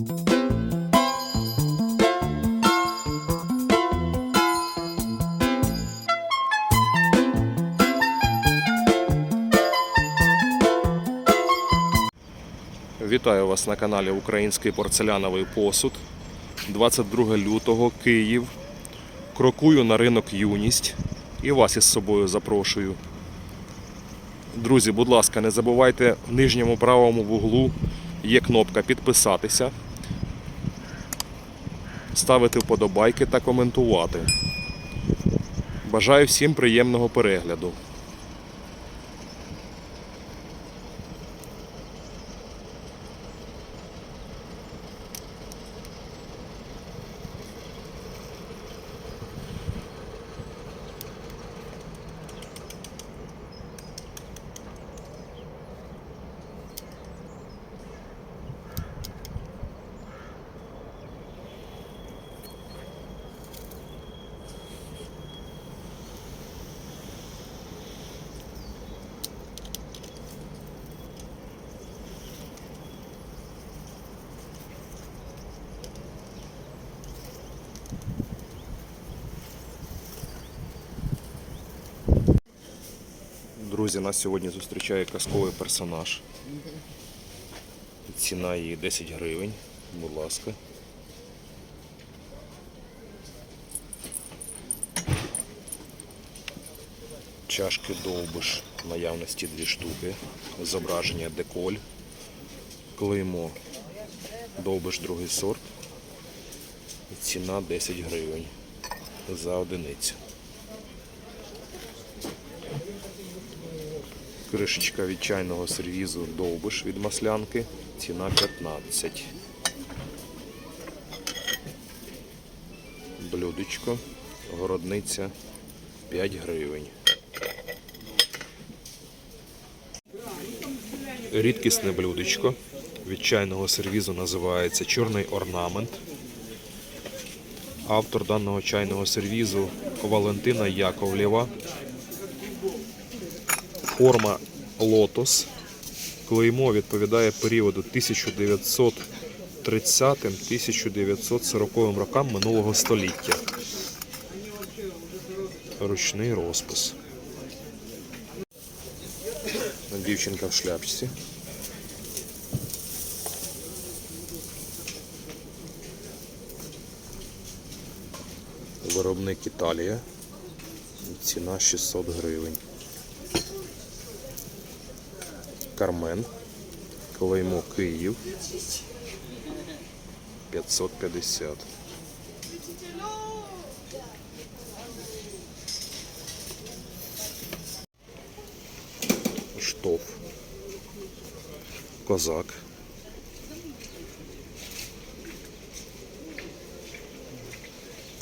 Вітаю вас на каналі Український порцеляновий посуд. 22 лютого, Київ. Крокую на ринок Юність і вас із собою запрошую. Друзі, будь ласка, не забувайте в нижньому правому вуглу є кнопка підписатися, ставити вподобайки та коментувати. Бажаю всім приємного перегляду. Друзі, нас сьогодні зустрічає казковий персонаж. Ціна її 10 гривень, будь ласка. Чашки довбиш, наявності дві штуки. Зображення деколь. Клеймо довбиш другий сорт. Ціна 10 гривень за одиницю. Кришечка від чайного сервізу довбиш від маслянки. Ціна 15. Блюдечко. Городниця 5 гривень. Рідкісне блюдечко від чайного сервізу називається Чорний орнамент. Автор даного чайного сервізу Валентина Яковлєва. Форма лотос. Клеймо відповідає періоду 1930-1940 рокам минулого століття. Ручний розпис. Дівчинка в шляпці. Виробник Італія. Ціна 600 гривень. Кармен. Клеймо Київ. 550. Штоф. Козак.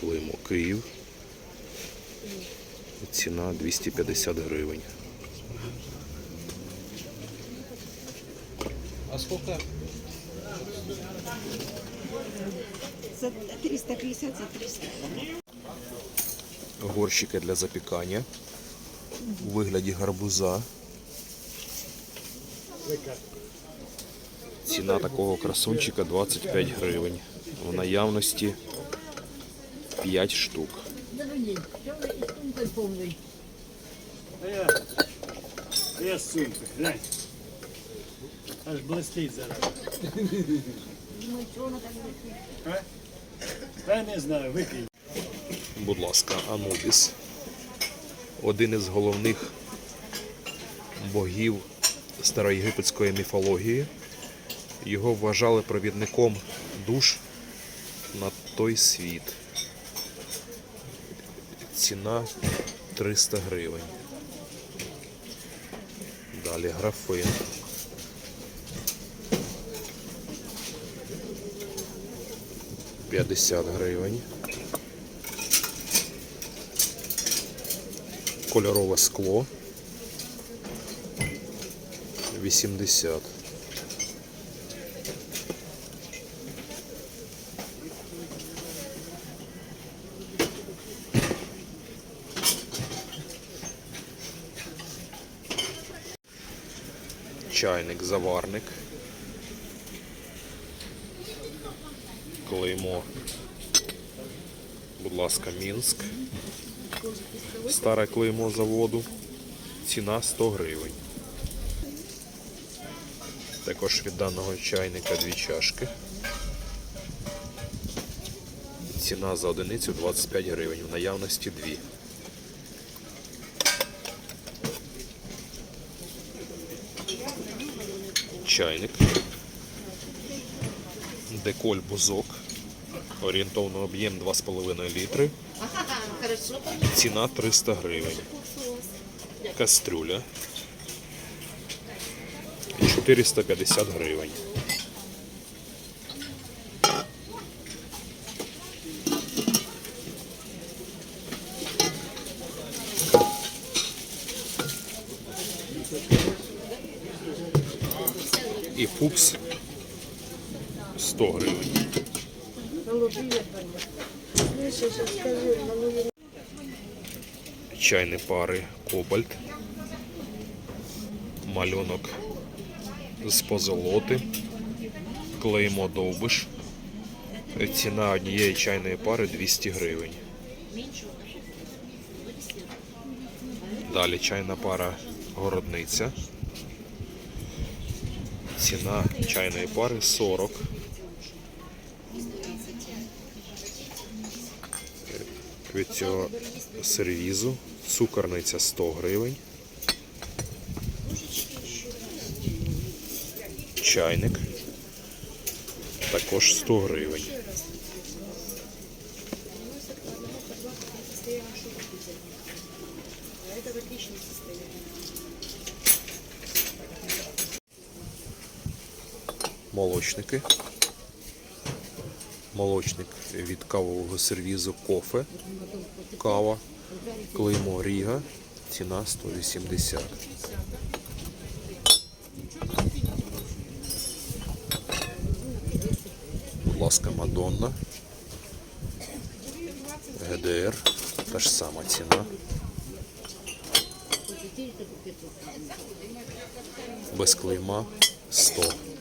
Клеймо Київ. Ціна 250 гривень. Сколько? За 350, за 300. горщики для запікання у вигляді гарбуза. Ціна такого красунчика 25 гривень. В наявності 5 штук. Я сумка, глянь. Аж блистить зараз. Та не знаю, викинь. Будь ласка, Анубіс. Один із головних богів староєгипетської міфології. Його вважали провідником душ на той світ. Ціна 300 гривень. Далі графин. П'ятдесят гривень. Кольорове скло. 80. Чайник, заварник. Клеймо. Будь ласка, Мінськ. Старе клеймо заводу. Ціна 100 гривень. Також від даного чайника дві чашки. Ціна за одиницю 25 гривень. В наявності дві. Чайник. Деколь бузок. Орієнтовно об'єм 2,5 літри. Ціна 300 гривень. Кастрюля. 450 гривень. Фукс 100 гривень. Чайні пари Кобальт. Малюнок з позолоти. Клеймо довбиш. Ціна однієї чайної пари 200 гривень. Далі чайна пара городниця. Ціна чайної пари 40. Від цього сервізу цукорниця 100 гривень. Чайник також 100 гривень. Молочники. Молочник від кавового сервізу кофе. Кава. Клеймо Ріга. Ціна 180. Будь ласка, Мадонна. ГДР. Та ж сама ціна. Без клейма 100.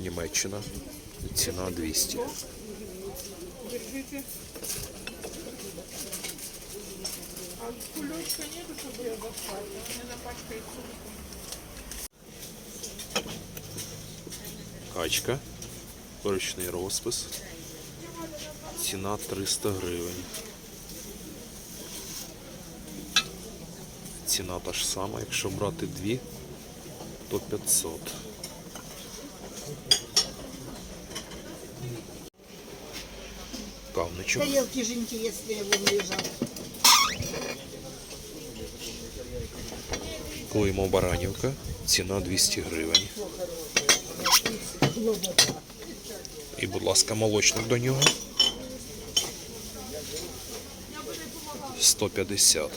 Німеччина. Ціна 200. Качка. Ручний розпис. Ціна 300 гривень. Ціна та ж сама, якщо брати дві, то 500. Кавничок. Тарелки же интересные вон лежат. Клеймо Баранівка. Ціна 200 гривень. І, будь ласка, молочник до нього. 150.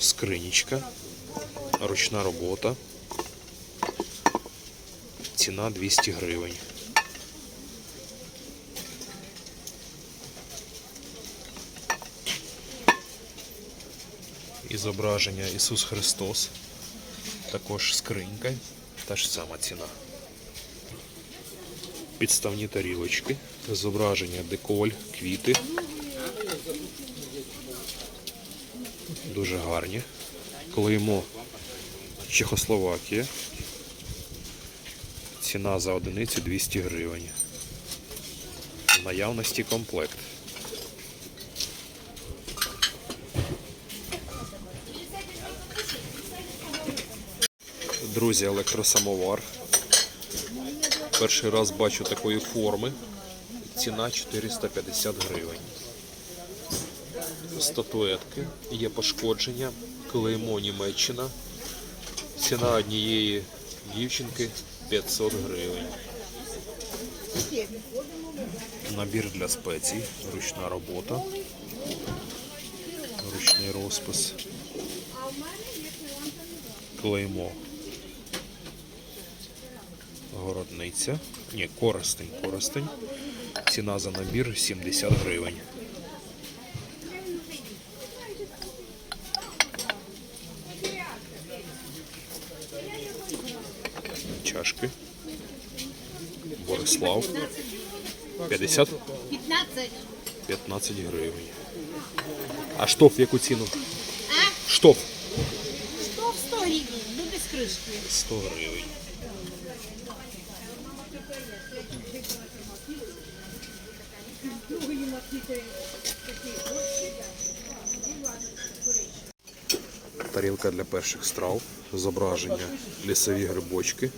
Скринічка. Ручна робота. Ціна 200 гривень. І зображення Ісус Христос. Також скринька. Та ж сама ціна. Підставні тарілочки. Зображення деколь, квіти. Дуже гарні. Клеймо Чехословакія. Ціна за одиницю 200 гривень. В наявності комплект. Друзі, електросамовар. Перший раз бачу такої форми. Ціна 450 гривень. Статуетки. Є пошкодження. Клеймо Німеччина. Ціна однієї дівчинки 500 гривень. Набір для спецій. Ручна робота. Ручний розпис. Клеймо. Городниця. Ні, користень, користень. Ціна за набір 70 гривень. Борислав. 50? 15. 15 гривень. А штоф в яку ціну? А? Штоф. Что в 100 гривен? Ну, без крышки. 100 гривень. Тарілка для перших страв, зображення лісові грибочки,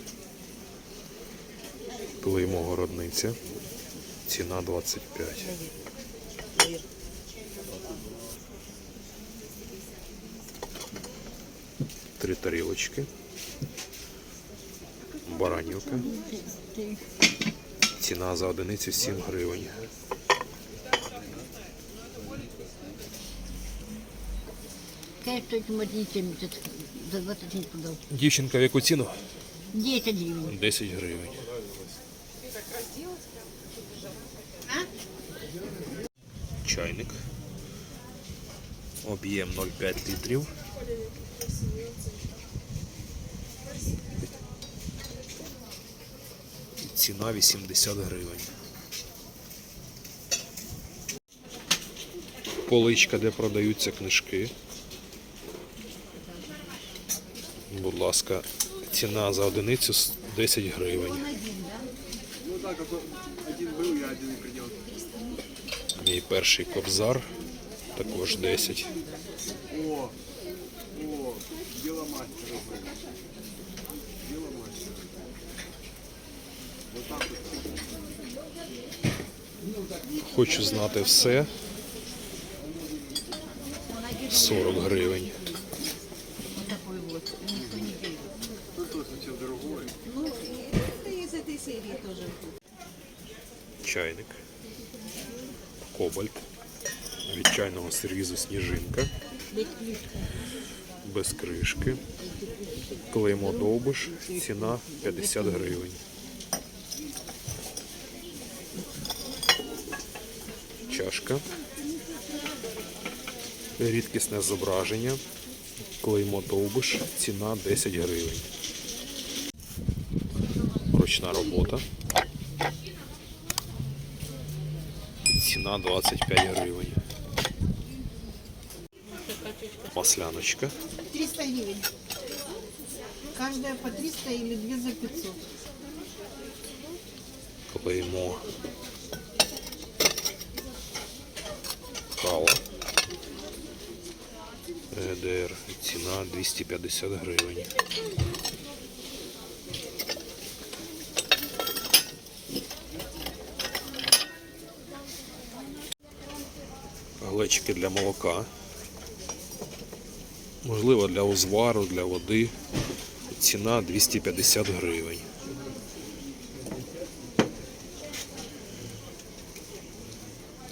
клеймо городниця, ціна 25. Три тарілочки. Баранівка. Ціна за одиницю 7 гривень. Конечно, этим водителям за 20 не продал. Дівчинка, в яку ціну? 10 гривен. 10 гривень. Чайник. Об'єм 0,5 літрів. Ціна 80 гривень. Поличка, де продаються книжки. Будь ласка, ціна за одиницю 10 гривень. Мій перший кобзар також 10. О, о, діло мастера. Діло мастера. Вот так вот. Хочу знати все. 40 гривень. Другое. Ну, это из этой серии тоже. Чайник. Кобальт. Від чайного сервізу сніжинка. Без кришки. Клеймо довбиш. Ціна 50 гривень. Чашка. Рідкісне зображення. Клеймо довбиш. Ціна 10 гривень. Ручна робота. Ціна 25 гривень. Масляночка. 300 гривен. Каждая по 300 или две за 500. Клеймо. Кава. ГДР. Ціна 250 гривень. Глечики для молока. Можливо, для узвару, для води. Ціна 250 гривень.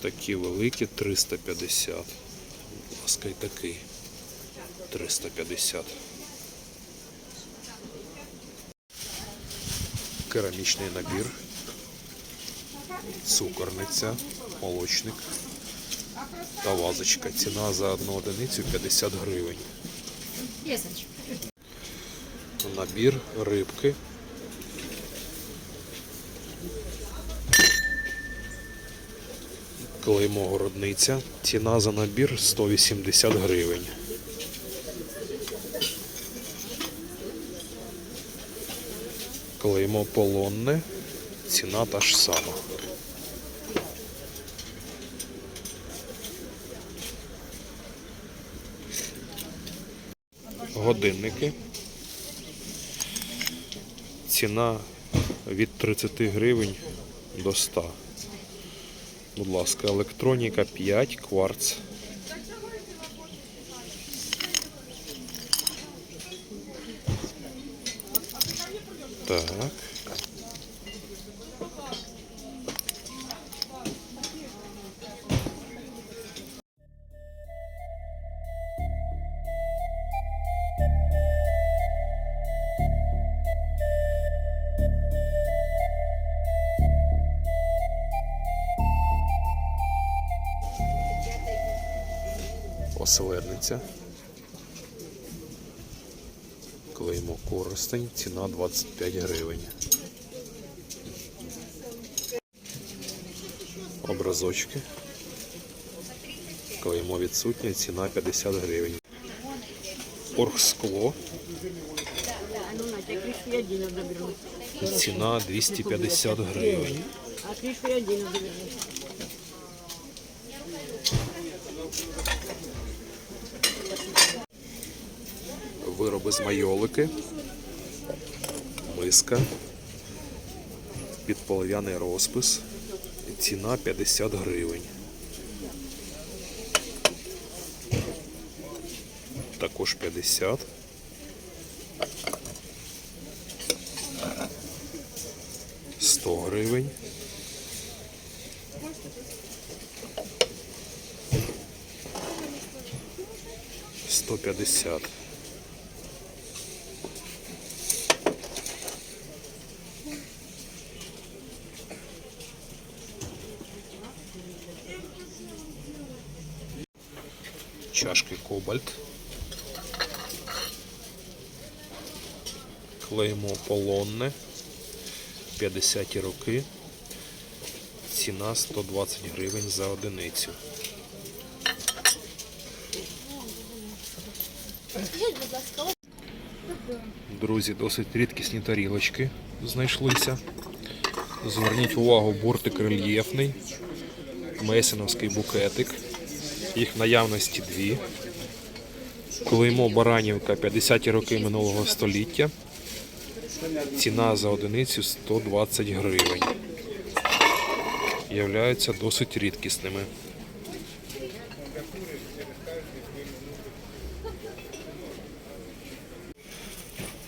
Такі великі 350. Будь ласка, і такий 350. Керамічний набір. Цукорниця, молочник та вазочка. Ціна за одну одиницю 50 гривень. Набір рибки. Клеймо городниця. Ціна за набір 180 гривень. Клеймо полонне. Ціна та ж сама. Годинники. Ціна від 30 гривень до 100. Будь ласка, електроніка 5, кварц. Так. Оселедниця. Клеймо користень. Ціна 25 гривень. образочки. Клеймо відсутнє, ціна 50 гривень. Оргскло. Ціна 250 гривень. А крышку я один заберу. Вироби з майолики. Миска. Підполов'яний розпис. Ціна 50 гривень. Також 50. Сто гривень. Сто п'ятдесят. Чашки Кобальт. Клеймо полонне. 50 роки. Ціна 120 гривень за одиницю. Друзі, досить рідкісні тарілочки знайшлися. Зверніть увагу, бортик рельєфний, месиновський букетик. Їх наявності дві. Клеймо Баранівка 50-ті роки минулого століття. Ціна за одиницю 120 гривень. Являються досить рідкісними.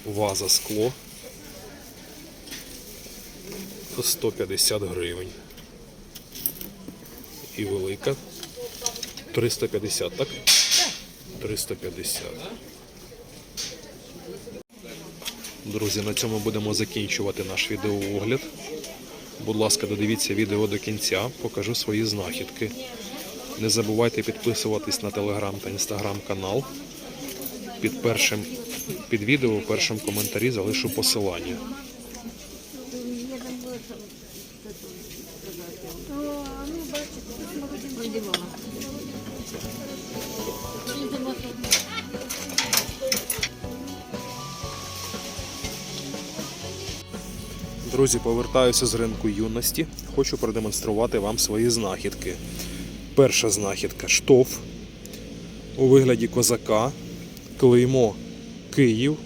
Ваза скло 150 гривень. І велика 350, так? 350. Друзі, на цьому будемо закінчувати наш відеоогляд. Будь ласка, додивіться відео до кінця, покажу свої знахідки. Не забувайте підписуватись на телеграм та інстаграм канал. Під першим під відео у першому коментарі залишу посилання. Друзі, повертаюся з ринку юності. Хочу продемонструвати вам свої знахідки. Перша знахідка штоф у вигляді козака. Клеймо Київ.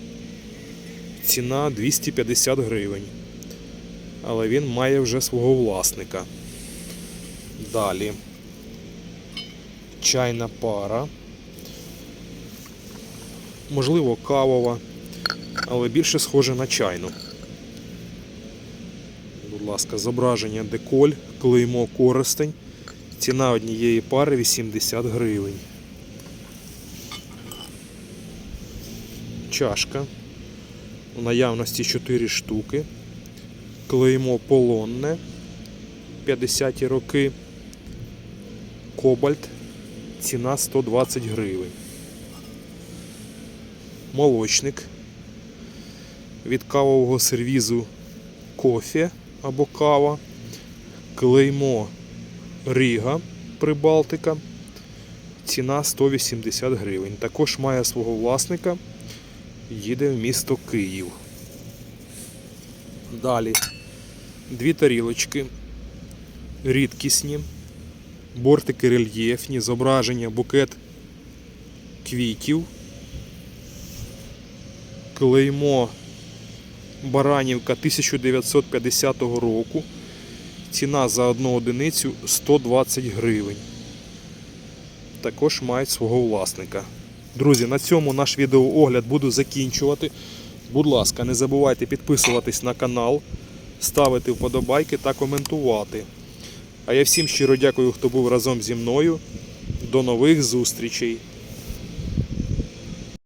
Ціна 250 гривень. Але він має вже свого власника. Далі. Чайна пара. Можливо, кавова, але більше схоже на чайну. Ласка, зображення деколь, клеймо користень. Ціна однієї пари 80 гривень. Чашка. У наявності 4 штуки. Клеймо полонне. 50-ті роки. Кобальт. Ціна 120 гривень. Молочник. Від кавового сервізу кофе або кава, клеймо Ріга Прибалтика, ціна 180 гривень. Також має свого власника, їде в місто Київ. Далі. Дві тарілочки, рідкісні, бортики рельєфні, зображення, букет квітів, клеймо Баранівка 1950 року. Ціна за одну одиницю 120 гривень. Також мають свого власника. Друзі, на цьому наш відеоогляд буду закінчувати. Будь ласка, не забувайте підписуватись на канал, ставити вподобайки та коментувати. А я всім щиро дякую, хто був разом зі мною. До нових зустрічей!